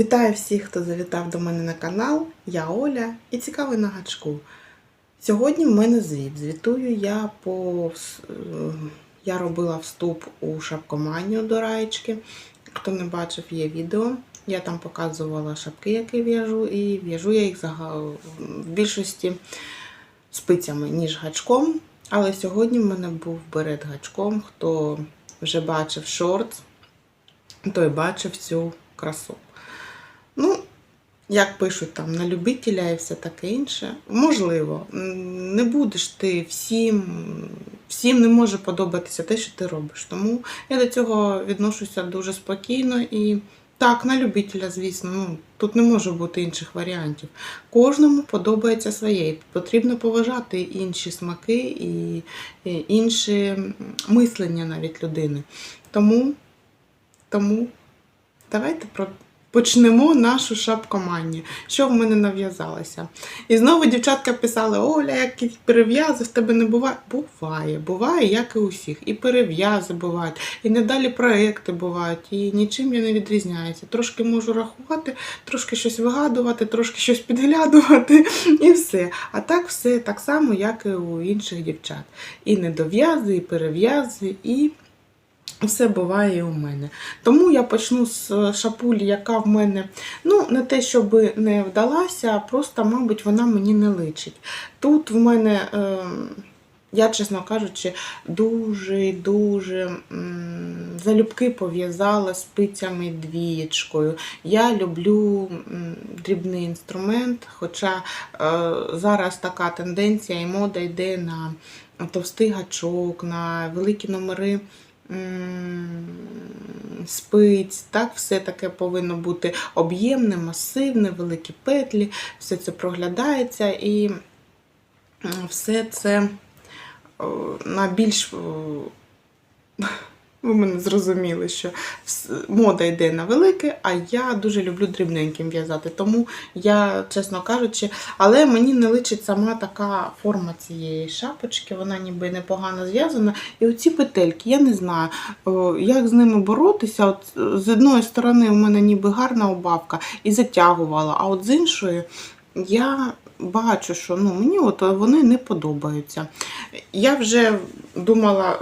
Вітаю всіх, хто завітав до мене на канал. Я Оля і цікавий на гачку. Сьогодні в мене звіт. Звітую я по е, я робила вступ у шапкоманію до раєчки. Хто не бачив, є відео. Я там показувала шапки, які в'яжу, і в'яжу я їх в більшості спицями, ніж гачком. Але сьогодні в мене був берет гачком. Хто вже бачив шорт, той бачив цю красу. Ну, як пишуть там на любителя і все таке інше. Можливо, не будеш ти всім, всім не може подобатися те, що ти робиш. Тому я до цього відношуся дуже спокійно і так, на любителя, звісно, ну тут не може бути інших варіантів. Кожному подобається своє. Потрібно поважати інші смаки і, і інші мислення навіть людини. Тому, тому давайте про. Почнемо нашу шапкоманію. Що в мене нав'язалося? І знову дівчатка писали: Оля, якісь перев'язи в тебе не буває. Буває, буває, як і у всіх. І перев'язи бувають, і недалі проекти бувають, і нічим я не відрізняюся. Трошки можу рахувати, трошки щось вигадувати, трошки щось підглядувати, і все. А так все так само, як і у інших дівчат. І недов'язи, і перев'язи, і. Все буває і у мене. Тому я почну з е, шапулі, яка в мене, ну, не те, щоб не вдалася, а просто, мабуть, вона мені не личить. Тут в мене, е, я, чесно кажучи, дуже-дуже залюбки пов'язала спицями двієчкою. Я люблю дрібний інструмент, хоча е, зараз така тенденція і мода йде на товстий гачок, на великі номери спиць, так, все таке повинно бути об'ємне, масивне, великі петлі, все це проглядається і все це на більш. Ви мене зрозуміли, що мода йде на велике, а я дуже люблю дрібненьким в'язати. Тому я, чесно кажучи, але мені не личить сама така форма цієї шапочки, вона ніби непогано зв'язана. І оці петельки, я не знаю, як з ними боротися. От з одної сторони, у мене ніби гарна обавка і затягувала, а от з іншої я бачу, що ну, мені от вони не подобаються. Я вже думала.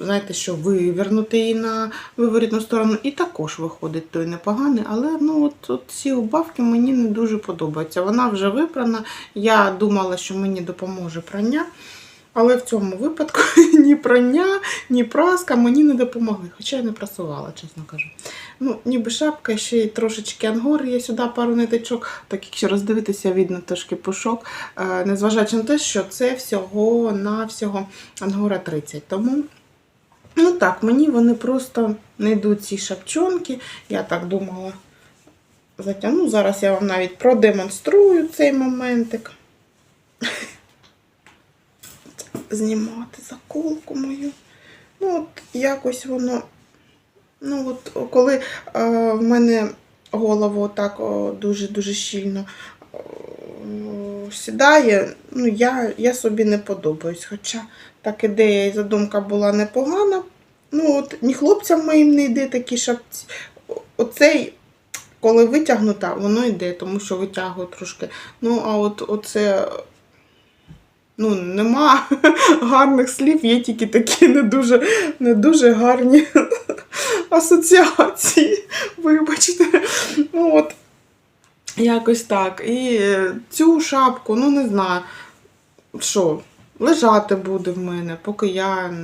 Знаєте, що вивернути її на виворітну сторону, і також виходить той непоганий, але ну от, от ці убавки мені не дуже подобаються. Вона вже випрана. Я думала, що мені допоможе прання, але в цьому випадку ні прання, ні праска мені не допомогли. Хоча я не прасувала, чесно кажу. Ну, ніби шапка, ще й трошечки ангор є сюди пару ниточок. Так якщо роздивитися, видно трошки пушок. Е, Незважаючи на те, що це всього на всього ангора 30. Тому. Ну так, мені вони просто не йдуть ці шапчонки. Я так думала. Затягну. Зараз я вам навіть продемонструю цей моментик. Знімати заколку мою. Ну, от якось воно. Ну, от коли е, в мене голову так дуже-дуже щільно сідає, ну, я, я собі не подобаюсь. Хоча так ідея і задумка була непогана. Ну, от ні хлопцям моїм не йде такі шапці. Оцей, коли витягнута, воно йде, тому що витягую трошки. Ну, а от оце. Ну, нема гарних слів, є тільки такі не дуже, не дуже гарні асоціації. Вибачте. Ну, от, якось так. І цю шапку, ну не знаю, що, лежати буде в мене, поки я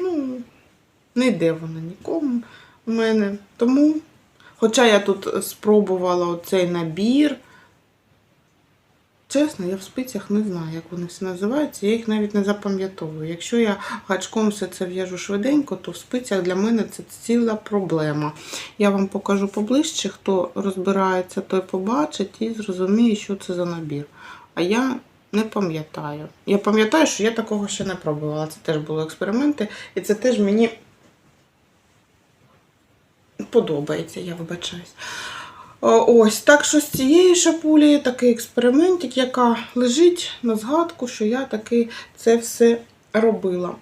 ну, не йде вона нікому в мене. Тому, хоча я тут спробувала оцей набір. Чесно, я в спицях не знаю, як вони всі називаються, я їх навіть не запам'ятовую. Якщо я гачком все це в'яжу швиденько, то в спицях для мене це ціла проблема. Я вам покажу поближче, хто розбирається, той побачить і зрозуміє, що це за набір. А я не пам'ятаю. Я пам'ятаю, що я такого ще не пробувала. Це теж були експерименти, і це теж мені подобається, я вибачаюсь. О, Ось, так що з цієї шапулі такий експериментик, яка лежить на згадку, що я таки це все робила.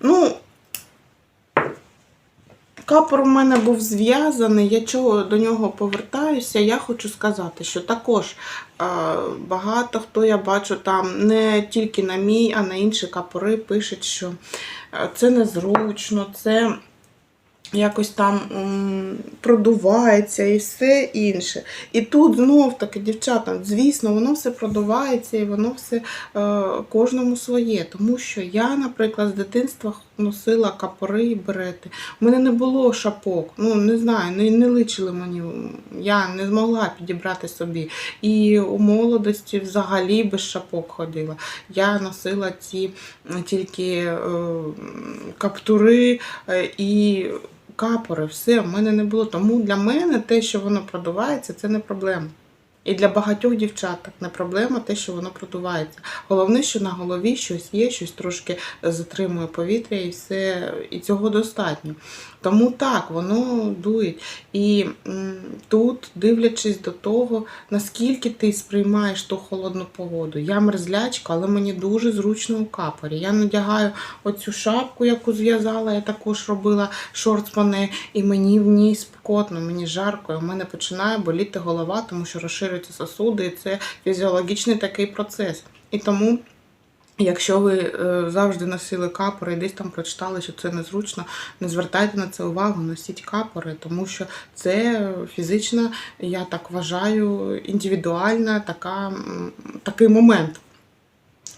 Ну, Капор у мене був зв'язаний. Я чого до нього повертаюся, я хочу сказати, що також е, багато хто я бачу там не тільки на мій, а на інші капори пишуть, що е, це незручно, це якось там продувається і все інше. І тут знов таки, дівчата, звісно, воно все продувається і воно все е, кожному своє. Тому що я, наприклад, з дитинства носила капори і берети. У мене не було шапок. Ну, не знаю, не, не личили мені. Я не змогла підібрати собі. І у молодості взагалі без шапок ходила. Я носила ці тільки е, каптури е, і капори, все, в мене не було. Тому для мене те, що воно продувається, це не проблема. І для багатьох дівчаток не проблема те, що воно продувається. Головне, що на голові щось є, щось трошки затримує повітря, і все, і цього достатньо. Тому так, воно дує. І тут, дивлячись до того, наскільки ти сприймаєш ту холодну погоду. Я мерзлячка, але мені дуже зручно у капорі. Я надягаю оцю шапку, яку зв'язала, я також робила шортспани, і мені в ній спекотно, мені жарко, і в мене починає боліти голова, тому що розширюються сосуди, і це фізіологічний такий процес. І тому. Якщо ви е, завжди носили капори і десь там прочитали, що це незручно, не звертайте на це увагу, носіть капори, тому що це фізична, я так вважаю, індивідуальна така, такий момент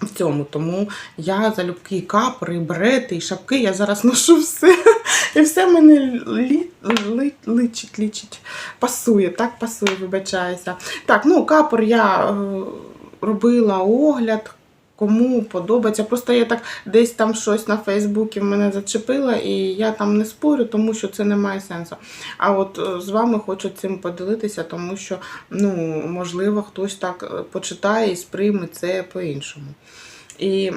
в цьому. Тому я залюбки і капори, і берети, і шапки, я зараз ношу все. І все мене лі, ли, личить, лічить, пасує, так пасує, вибачаюся. Так, ну капор я е, робила огляд. Кому подобається. Просто я так десь там щось на Фейсбуці мене зачепила, і я там не спорю, тому що це не має сенсу. А от е, з вами хочу цим поділитися, тому що, ну, можливо, хтось так е, почитає і сприйме це по-іншому. І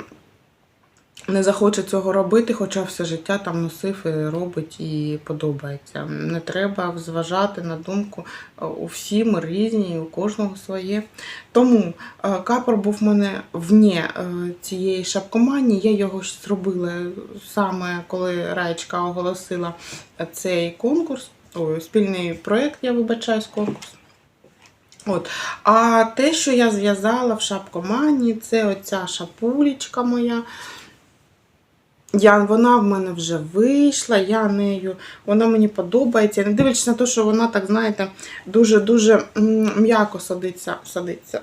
не захоче цього робити, хоча все життя там носив і робить і подобається. Не треба зважати на думку е, у всі ми різні, у кожного своє. Тому е, капор був в мене вне е, цієї шапкоманії. Я його зробила саме коли Раєчка оголосила цей конкурс. Ой, спільний проєкт, я вибачаюсь, конкурс. От. А те, що я зв'язала в шапкоманії, це оця шапулечка моя. Я, вона в мене вже вийшла, я нею, вона мені подобається. Не дивлячись на те, що вона, так знаєте, дуже-дуже м'яко садиться, садиться.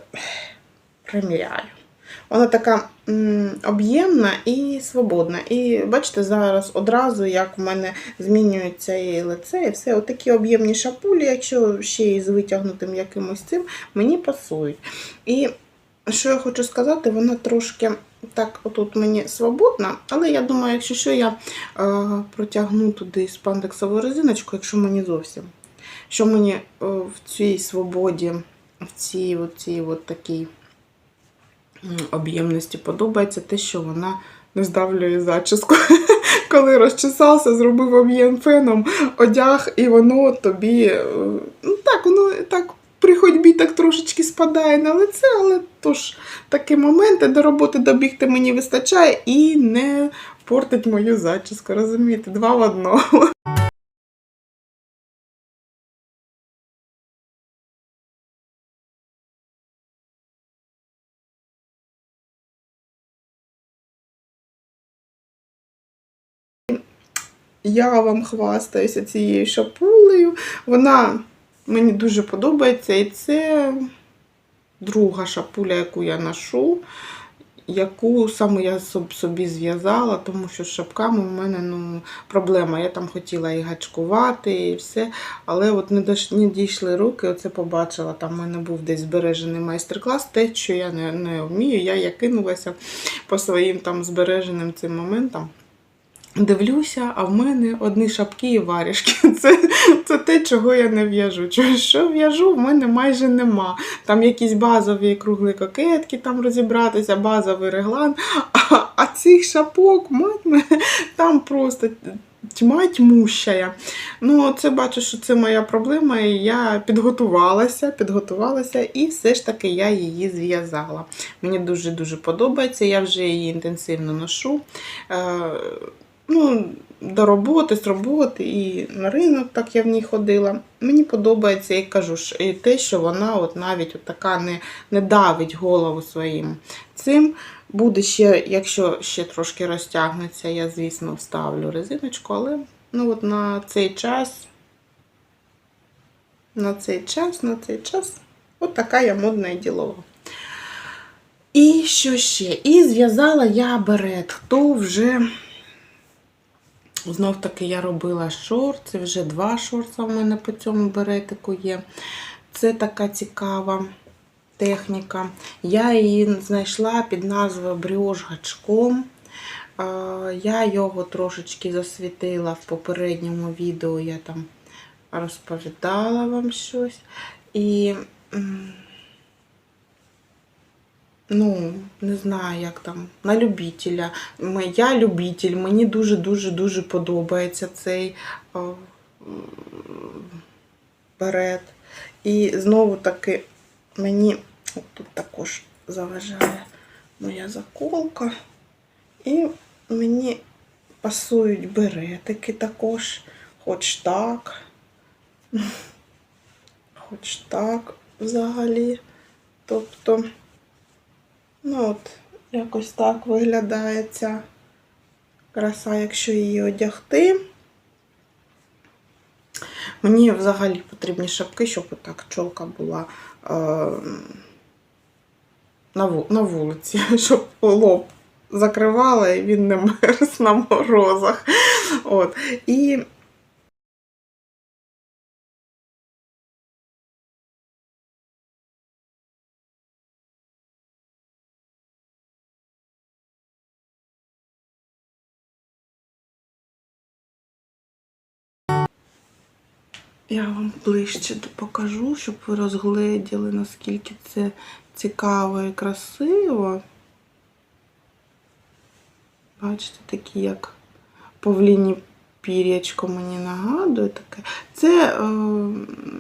Приміряю. Вона така об'ємна і свободна. І бачите, зараз одразу, як в мене змінюється і лице, і все, отакі об'ємні шапулі, якщо ще й з витягнутим якимось цим, мені пасують. І що я хочу сказати, вона трошки так, отут мені свободна, але я думаю, якщо що, я е, протягну туди спандексову резиночку, якщо мені зовсім. Що мені е, в цій свободі, в цій от, цій от такій об'ємності подобається те, що вона не здавлює зачіску. Коли розчесався, зробив об'єм феном, одяг, і воно тобі. е, Ну так, воно так при ходьбі так трошечки спадає на лице, але тож такі моменти до роботи добігти мені вистачає і не портить мою зачіску. Розумієте, два в одному. Я вам хвастаюся цією шапулею. Вона мені дуже подобається, і це друга шапуля, яку я ношу, яку саме я собі зв'язала, тому що з шапками в мене ну, проблема. Я там хотіла і гачкувати, і все. Але от не, дійшли руки, оце побачила. Там в мене був десь збережений майстер-клас. Те, що я не, не вмію, я, я кинулася по своїм там збереженим цим моментам. Дивлюся, а в мене одні шапки і варішки. Це, це те, чого я не в'яжу. Що в'яжу, в мене майже нема. Там якісь базові кругли кокетки, там розібратися, базовий реглан. А, а цих шапок, мать мене, там просто тьма тьмущая. Ну, це бачу, що це моя проблема, і я підготувалася, підготувалася, і все ж таки я її зв'язала. Мені дуже-дуже подобається, я вже її інтенсивно ношу. Ну, до роботи, з роботи, і на ринок так я в ній ходила. Мені подобається, і кажу, і те, що вона от навіть от така не, не давить голову своїм цим. Буде ще, якщо ще трошки розтягнеться, я, звісно, вставлю резиночку, але ну, от на цей час, на цей час, на цей час, от така я модна і ділова. І що ще? І зв'язала я берет. Хто вже знов таки я робила шорт, вже два шорти в мене по цьому беретику є. Це така цікава техніка. Я її знайшла під назвою бріош гачком. Я його трошечки засвітила в попередньому відео, я там розповідала вам щось. І ну, не знаю, як там, на любителя. Я любитель, мені дуже-дуже дуже подобається цей берет. І знову таки мені тут також заважає моя заколка. І мені пасують беретики також, хоч так, хоч так взагалі. Тобто, ну от, якось так виглядає ця краса, якщо її одягти. Мені взагалі потрібні шапки, щоб отак чолка була е, на, на вулиці, щоб лоб закривала і він не мерз на морозах. От. І Я вам ближче покажу, щоб ви розгледіли, наскільки це цікаво і красиво. Бачите, такі як павліні пір'ячко мені нагадує таке. Це е,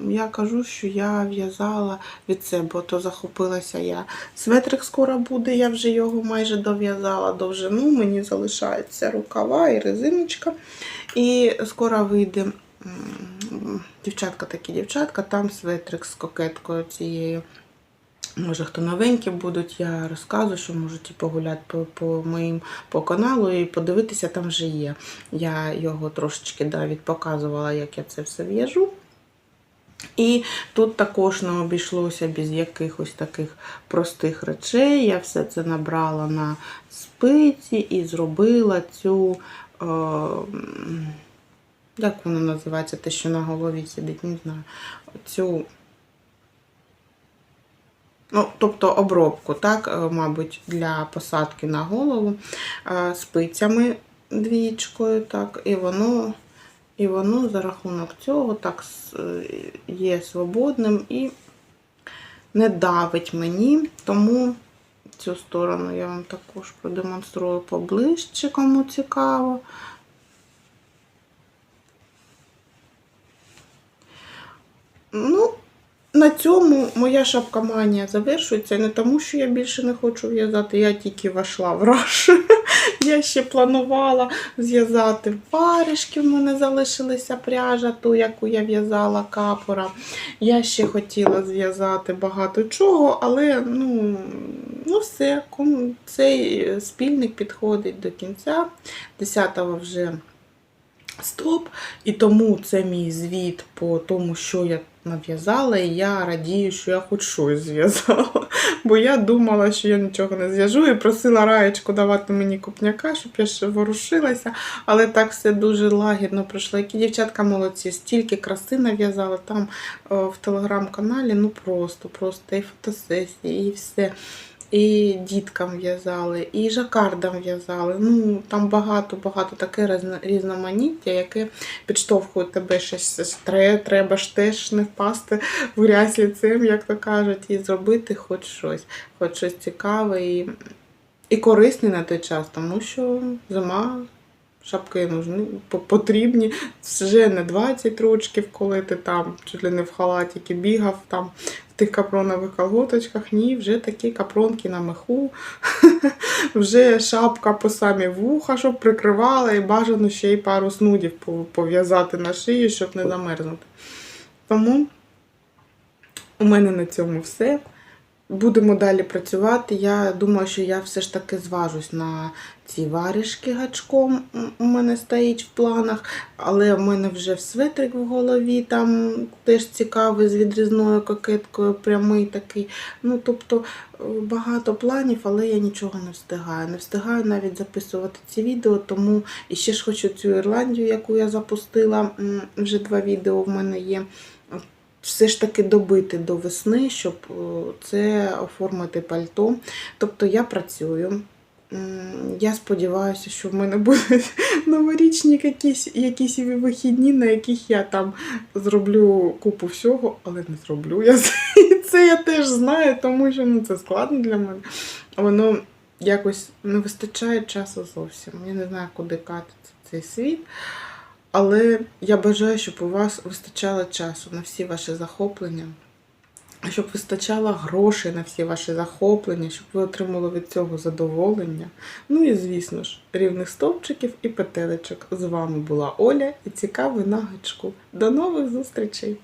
я кажу, що я в'язала від себе, то захопилася я. Светрик скоро буде, я вже його майже дов'язала довжину, мені залишається рукава і резиночка. І скоро вийде дівчатка такі дівчатка, там светрик з кокеткою цією. Може, хто новенькі будуть, я розказую, що можуть погуляти по, по моїм по каналу і подивитися, там вже є. Я його трошечки навіть показувала, як я це все в'яжу. І тут також не обійшлося без якихось таких простих речей. Я все це набрала на спиці і зробила цю. Е, як воно називається, те, що на голові сидить, не знаю. Цю Ну, тобто обробку, так, е, мабуть, для посадки на голову е, спицями двічкою, так, і воно, і воно за рахунок цього так е, є свободним і не давить мені, тому цю сторону я вам також продемонструю поближче, кому цікаво. Ну, на цьому моя шапкаманія завершується. Не тому, що я більше не хочу в'язати, я тільки війшла в раш. Я ще планувала зв'язати варежки, в мене залишилася пряжа, ту, яку я в'язала капора. Я ще хотіла зв'язати багато чого, але ну, ну все, цей спільник підходить до кінця. 10-го вже стоп. І тому це мій звіт по тому, що я нав'язала, і я радію, що я хоч щось зв'язала. Бо я думала, що я нічого не зв'яжу, і просила раєчку давати мені купняка, щоб я ще ворушилася. Але так все дуже лагідно пройшло. Які дівчатка молодці, стільки краси нав'язала там о, в телеграм-каналі, ну просто, просто і фотосесії, і все. І діткам в'язали, і жакардам в'язали. Ну там багато-багато таке різноманіття, яке підштовхує тебе щось тре, треба ж теж не впасти в грязь ліцем, як то кажуть, і зробити хоч щось, хоч щось цікаве і, і корисне на той час, тому що зима. Шапки нужні, по- потрібні. Вже не 20 рочків, коли ти там чуть ли не в халатіки бігав там тих капронових колготочках. Ні, вже такі капронки на меху, вже шапка по самі вуха, щоб прикривала, і бажано ще й пару снудів пов'язати на шию, щоб не замерзнути. Тому у мене на цьому все. Будемо далі працювати. Я думаю, що я все ж таки зважусь на ці варішки гачком. У мене стоїть в планах, але в мене вже светрик в голові, там теж цікавий з відрізною кокеткою, прямий такий. Ну, тобто е, багато планів, але я нічого не встигаю. Не встигаю навіть записувати ці відео, тому і ще ж хочу цю Ірландію, яку я запустила. Вже два відео в мене є все ж таки добити до весни, щоб е, це оформити пальто. Тобто я працюю. Я сподіваюся, що в мене будуть новорічні якісь, якісь вихідні, на яких я там зроблю купу всього, але не зроблю я. Це я теж знаю, тому що ну, це складно для мене. Воно якось не вистачає часу зовсім. Я не знаю, куди катиться цей світ. Але я бажаю, щоб у вас вистачало часу на всі ваші захоплення, щоб вистачало грошей на всі ваші захоплення, щоб ви отримали від цього задоволення. Ну і, звісно ж, рівних стовпчиків і петелечок. З вами була Оля і цікавий на. До нових зустрічей!